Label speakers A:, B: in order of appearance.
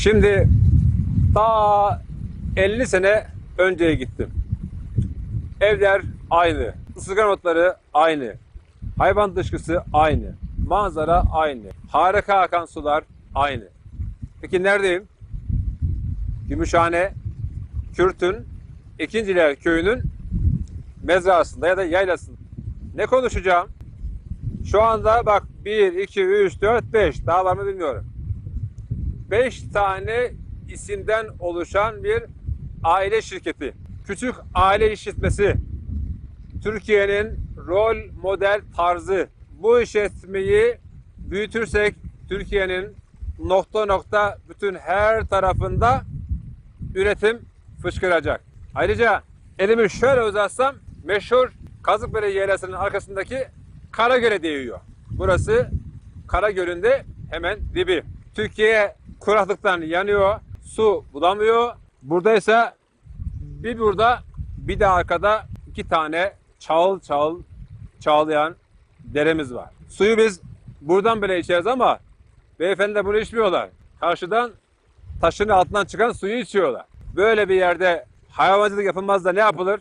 A: Şimdi ta 50 sene önceye gittim. Evler aynı. Isırgan otları aynı. Hayvan dışkısı aynı. Manzara aynı. Harika akan sular aynı. Peki neredeyim? Gümüşhane, Kürt'ün İkinciler Köyü'nün mezrasında ya da yaylasında. Ne konuşacağım? Şu anda bak 1, 2, 3, 4, 5 daha var mı bilmiyorum. 5 tane isimden oluşan bir aile şirketi. Küçük aile işletmesi. Türkiye'nin rol model tarzı. Bu işletmeyi büyütürsek Türkiye'nin nokta nokta bütün her tarafında üretim fışkıracak. Ayrıca elimi şöyle uzatsam meşhur Kazıkbere Yaylası'nın arkasındaki Karagöl'e değiyor. Burası Karagöl'ün de hemen dibi. Türkiye kuraklıktan yanıyor, su bulamıyor. Buradaysa bir burada bir de arkada iki tane çağıl çağıl çağlayan deremiz var. Suyu biz buradan bile içeriz ama beyefendi de bunu içmiyorlar. Karşıdan taşın altından çıkan suyu içiyorlar. Böyle bir yerde hayvancılık yapılmaz da ne yapılır?